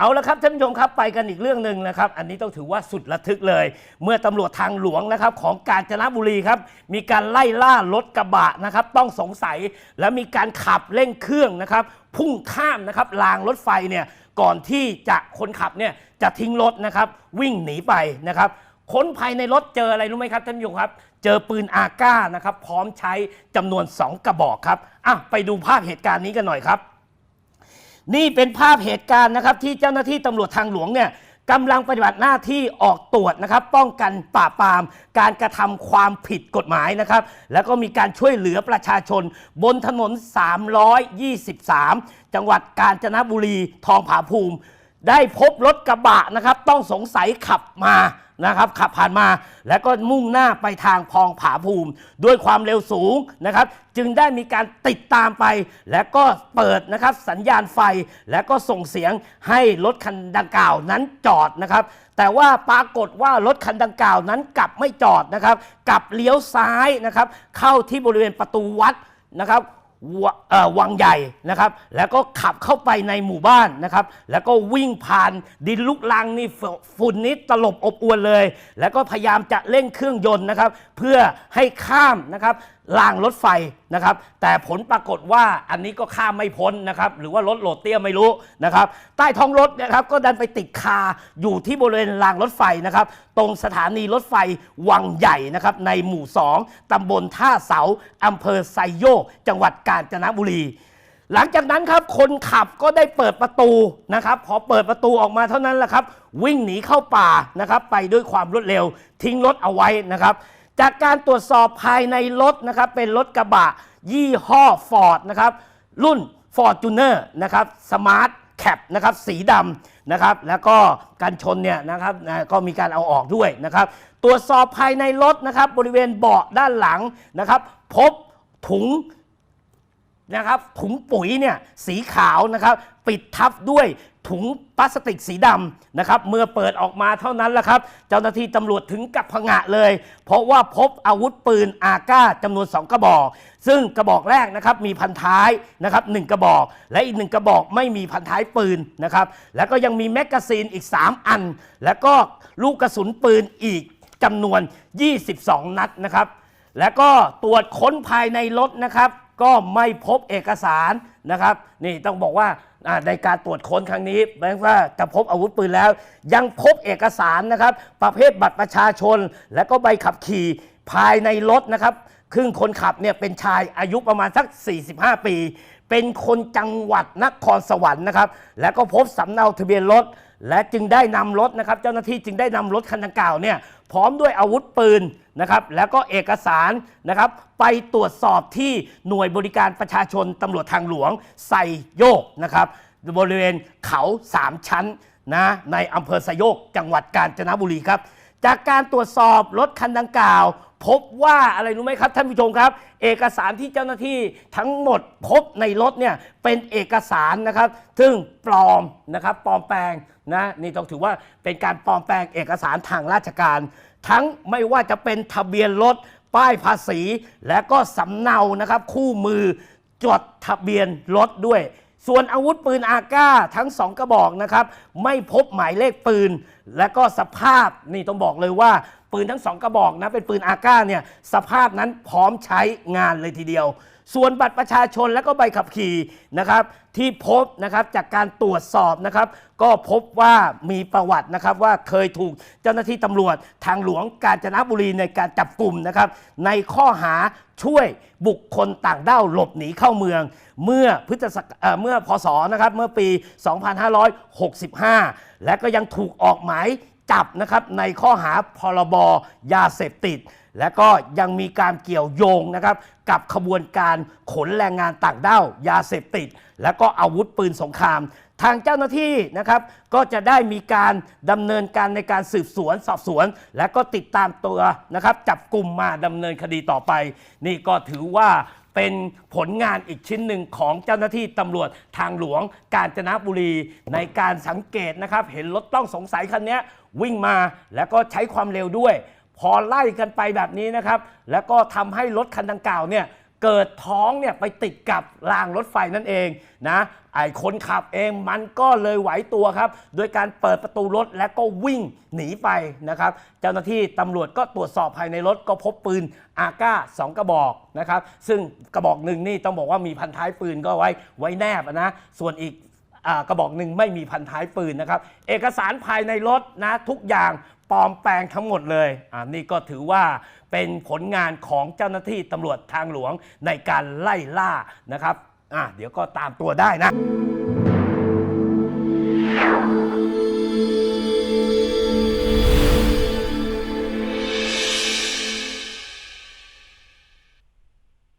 เอาละครับท่านผู้ชมครับไปกันอีกเรื่องหนึ่งนะครับ อันนี้ต้องถือว่าสุดระทึกเลย เมื่อตำรวจทางหลวงนะครับของกาญจนบุรีครับมีการไล่ล่ารถกระบะนะครับต้องสงสัยและมีการขับเร่งเครื่องนะครับพุ่งข้ามนะครับรางรถไฟเนี่ยก่อนที่จะคนขับเนี่ยจะทิ้งรถนะครับวิ่งหนีไปนะครับค้นภายในรถเจออะไรรู้ไหมครับท่านผู้ชมครับ เจอปืนอาก้านะครับพร้อมใช้จำนวน 2 กระบอกครับอะไปดูภาพเหตุการณ์นี้กันหน่อยครับ นี่เป็นภาพเหตุการณ์นะครับที่เจ้าหน้าที่ตำรวจทางหลวงเนี่ยกำลังปฏิบัติหน้าที่ออกตรวจนะครับ ป้องกันปราบปราม การกระทำความผิดกฎหมายนะครับ แล้วก็มีการช่วยเหลือประชาชน บนถนน 323 จังหวัดกาญจนบุรีทองผาภูมิ ได้พบรถกระบะนะครับ ต้องสงสัยขับมานะครับขับผ่านมาแล้วก็มุ่งหน้าไปทางพองผาภูมิ ด้วยความเร็วสูงนะครับ จึงได้มีการติดตามไป แล้วก็เปิดนะครับสัญญาณไฟ แล้วก็ส่งเสียงให้รถคันดังกล่าวนั้นจอดนะครับ แต่ว่าปรากฏว่ารถคันดังกล่าวนั้นกลับไม่จอดนะครับ กลับเลี้ยวซ้ายนะครับ เข้าที่บริเวณประตูวัดนะครับ วเอ่อวังใหญ่นะครับ แล้วก็ขับเข้าไปในหมู่บ้านนะครับ แล้วก็วิ่งผ่านดินลุกลังนี่ฝฝุ่นนี้ตลบอบอวนเลย แล้วก็พยายามจะเร่งเครื่องยนต์นะครับ เพื่อให้ข้ามนะครับ รางรถไฟนะครับ แต่ผลปรากฏว่าอันนี้ก็ข้ามไม่พ้นนะครับ หรือว่ารถโหลดเตี้ยไม่รู้นะครับ ใต้ท้องรถนะครับก็ดันไปติดคาอยู่ที่บริเวณรางรถไฟนะครับ ตรงสถานีรถไฟวังใหญ่นะครับ ในหมู่ 2ตำบลท่าเสาอำเภอไซโยก จังหวัดกาญจนบุรีหลังจากนั้นครับคนขับก็ได้เปิดประตูนะครับพอเปิดประตูออกมาเท่านั้นแหละครับ วิ่งหนีเข้าป่านะครับ ไปด้วยความรวดเร็ว ทิ้งรถเอาไว้นะครับ จากการตรวจสอบภายในรถนะครับเป็นรถกระบะ ยี่ห้อฟอร์ดนะครับรุ่น f o r t u n e r นะครับสมาร์ทแคปนะครับสีดำนะครับแล้วก็กันชนเนี่ยนะครับนะก็มีการเอาออกด้วยนะครับ ตรวจสอบภายในรถนะครับบริเวณเบาะด้านหลังนะครับ พบถุงนะครับถุงปุ๋ยเนี่ยสีขาวนะครับ ปิดทับด้วย ถุงพลาสติกสีดำนะครับ เมื่อเปิดออกมาเท่านั้นแหละครับ เจ้าหน้าที่ตำรวจถึงกับผงะเลย เพราะว่าพบอาวุธปืนอาก้าจำนวน 2 กระบอก ซึ่งกระบอกแรกนะครับมีพันท้ายนะครับหนึ่งกระบอก และอีกหนึ่งกระบอกไม่มีพันท้ายปืนนะครับ แล้วก็ยังมีแมกกาซีนอีก 3 อัน แล้วก็ลูกกระสุนปืนอีกจำนวน 22 นัดนะครับ แล้วก็ตรวจค้นภายในรถนะครับ ก็ไม่พบเอกสารนะครับ นี่ต้องบอกว่า ในการตรวจค้นครั้งนี้แม้ว่าจะพบอาวุธปืนแล้ว ยังพบเอกสารนะครับ ประเภทบัตรประชาชน และก็ใบขับขี่ภายในรถนะครับครึ่งคนขับเนี่ยเป็นชายอายุประมาณสัก 45 ปี เป็นคนจังหวัดนครสวรรค์นะครับ แล้วก็พบสำเนาทะเบียนรถ และจึงได้นำรถนะครับ เจ้าหน้าที่จึงได้นำรถคันดังกล่าวเนี่ยพร้อมด้วยอาวุธปืน นะครับแล้วก็เอกสารนะครับไปตรวจสอบที่หน่วยบริการประชาชนตำรวจทางหลวงไซโยกนะครับบริเวณเขาสามชั้นนะในอำเภอไซโยกจังหวัดกาญจนบุรีครับ จากการตรวจสอบรถคันดังกล่าว พบว่าอะไรรู้ไหมครับท่านผู้ชมครับ เอกสารที่เจ้าหน้าที่ทั้งหมดพบในรถเนี่ยเป็นเอกสารนะครับ ซึ่งปลอมนะครับปลอมแปลงนะนี่ต้องถือว่าเป็นการปลอมแปลงเอกสารทางราชการ ทั้งไม่ว่าจะเป็นทะเบียนรถป้ายภาษี และก็สำเนานะครับคู่มือจดทะเบียนรถด้วย ส่วนอาวุธปืนอาก้าทั้งสองกระบอกนะครับ ไม่พบหมายเลขปืน และก็สภาพนี่ต้องบอกเลยว่า ปืนทั้งสองกระบอกนะเป็นปืนอาก้าเนี่ยสภาพนั้นพร้อมใช้งานเลยทีเดียว ส่วนบัตรประชาชนและก็ใบขับขี่นะครับที่พบนะครับจากการตรวจสอบนะครับ ก็พบว่ามีประวัตินะครับว่าเคยถูกเจ้าหน้าที่ตำรวจทางหลวงกาญจนบุรีในการจับกลุ่มนะครับในข้อหาช่วยบุคคลต่างด้าวหลบหนีเข้าเมือง เมื่อพฤศจิกเอ่อเมื่อพศนะครับเมื่อปี 2565 และก็ยังถูกออกหมาย จับนะครับในข้อหาพรบยาเสพติด และก็ยังมีการเกี่ยวโยงนะครับกับขบวนการขนแรงงานต่างด้าวยาเสพติด และก็อาวุธปืนสงคราม ทางเจ้าหน้าที่นะครับก็จะได้มีการดำเนินการในการสืบสวนสอบสวน และก็ติดตามตัวนะครับจับกลุ่มมาดำเนินคดีต่อไป นี่ก็ถือว่า เป็นผลงานอีกชิ้นหนึ่งของเจ้าหน้าที่ตำรวจทางหลวงกาญจนบุรี ในการสังเกตนะครับ เห็นรถต้องสงสัยคันนี้วิ่งมาแล้วก็ใช้ความเร็วด้วย พอไล่กันไปแบบนี้นะครับ แล้วก็ทำให้รถคันดังกล่าวเนี่ย เกิดท้องเนี่ยไปติดกับรางรถไฟนั่นเองนะไอ้คนขับเองมันก็เลยไหวตัวครับ โดยการเปิดประตูรถและก็วิ่งหนีไปนะครับ เจ้าหน้าที่ตำรวจก็ตรวจสอบภายในรถก็พบปืนอาก้าสองกระบอกนะครับ ซึ่งกระบอกหนึ่งนี่ต้องบอกว่ามีพันท้ายปืนก็ไว้ไว้แนบนะส่วนอีกอกระบอกหนึ่งไม่มีพันท้ายปืนนะครับ เอกสารภายในรถนะทุกอย่าง ปลอมแปลงทั้งหมดเลยอ่านี่ก็ถือว่าเป็นผลงานของเจ้าหน้าที่ตำรวจทางหลวงในการไล่ล่านะครับอ่าเดี๋ยวก็ตามตัวได้นะ